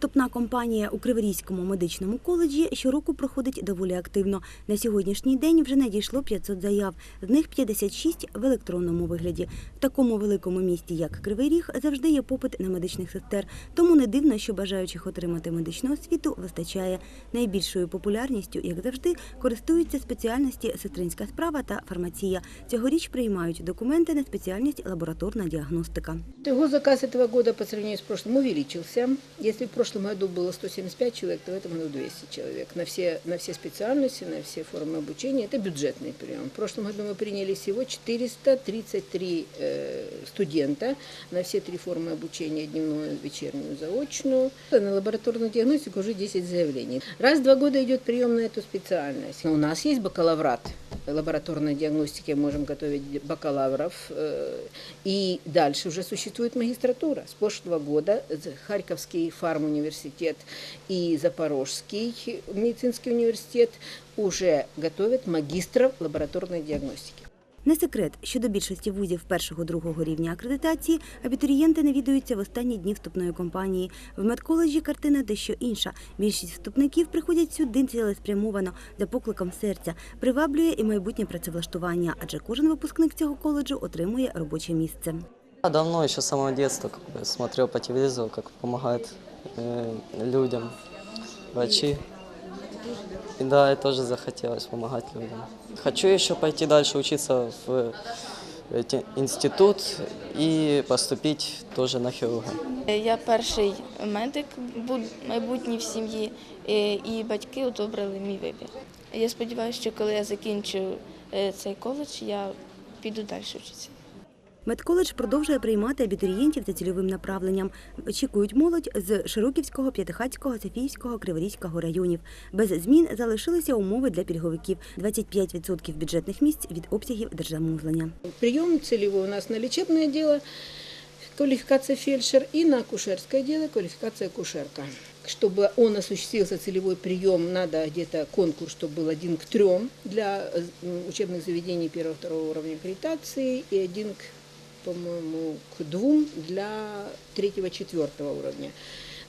Вступна кампанія у Криворізькому медичному коледжі щороку проходить доволі активно. На сьогоднішній день вже надійшло 500 заяв, з них 56 в електронному вигляді. В такому великому місті, як Кривий Ріг, завжди є попит на медичних сестер. Тому не дивно, що бажаючих отримати медичну освіту вистачає. Найбільшою популярністю, як завжди, користуються спеціальності сестринська справа та фармація. Цьогоріч приймають документи на спеціальність лабораторна діагностика. Его заказ этого года по сравнению с прошлым увеличился. Если в прошлом году было 175 человек, то в этом году 200 человек. На все, на все специальности, на все формы обучения. Это бюджетный прием. В прошлом году мы приняли всего 433 э, студента на все три формы обучения, дневную, вечернюю, заочную. На лабораторную диагностику уже 10 заявлений. Раз в два года идет прием на эту специальность. У нас есть бакалаврат лабораторной диагностики, можем готовить бакалавров. э, И дальше уже существует магистратура. С прошлого года Харьковский фармуниверситет и Запорожский медицинский университет уже готовят магистров лабораторной диагностики. Не секрет, що до більшості вузів першого-другого рівня акредитації абітурієнти навідуються в останні дні вступної кампанії. В медколеджі картина дещо інша. Більшість вступників приходять сюди цілеспрямовано за покликом серця. Приваблює і майбутнє працевлаштування, адже кожен випускник цього коледжу отримує робоче місце. Я давно, еще с самого бы, смотрел по телевизору, как помогают э, людям врачи. И да, и тоже захотелось помогать людям. Хочу еще пойти дальше учиться в эти- институт и поступить тоже на хирурга. Я перший медик майбутній в сім'ї, і батьки одобрили мій вибір. Я сподіваюся, що коли я закінчу е, цей коледж, я піду далі вчитися. Медколедж продовжує приймати абітурієнтів за цільовим направленням. Очікують молодь з Широківського, П'ятихатського, Софіївського, Криворізького районів. Без змін залишилися умови для пільговиків. 25% бюджетних місць від обсягів держзамовлення. Прием целевой у нас на лечебное дело, квалификация фельдшер, и на акушерское дело квалификация акушерка. Чтобы он осуществился целевой прием, надо где-то конкурс, чтобы был один к трем для э, м, учебных заведений первого-второго уровня аккредитации и один к, по-моему, к двум для третьего-четвертого уровня.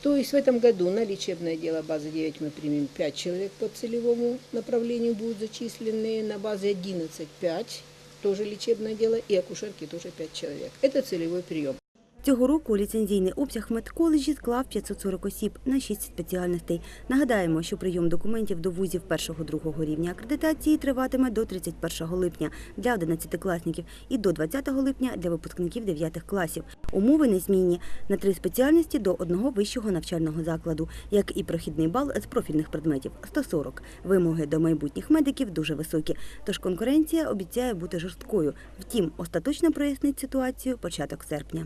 То есть в этом году на лечебное дело базы 9 мы примем 5 человек по целевому направлению будут зачислены, на базе 11 5 тоже лечебное дело, и акушерки тоже 5 человек. Это целевой прием. Цього року ліцензійний обсяг медколеджі склав 540 осіб на 6 спеціальностей. Нагадаємо, що прийом документів до вузів першого-другого рівня акредитації триватиме до 31 липня для 11-класників і до 20 липня для випускників 9 класів. Умови незмінні на три спеціальності до одного вищого навчального закладу, як і прохідний бал з профільних предметів 140. Вимоги до майбутніх медиків дуже високі, тож конкуренція обіцяє бути жорсткою. Втім, остаточно прояснить ситуацію початок серпня.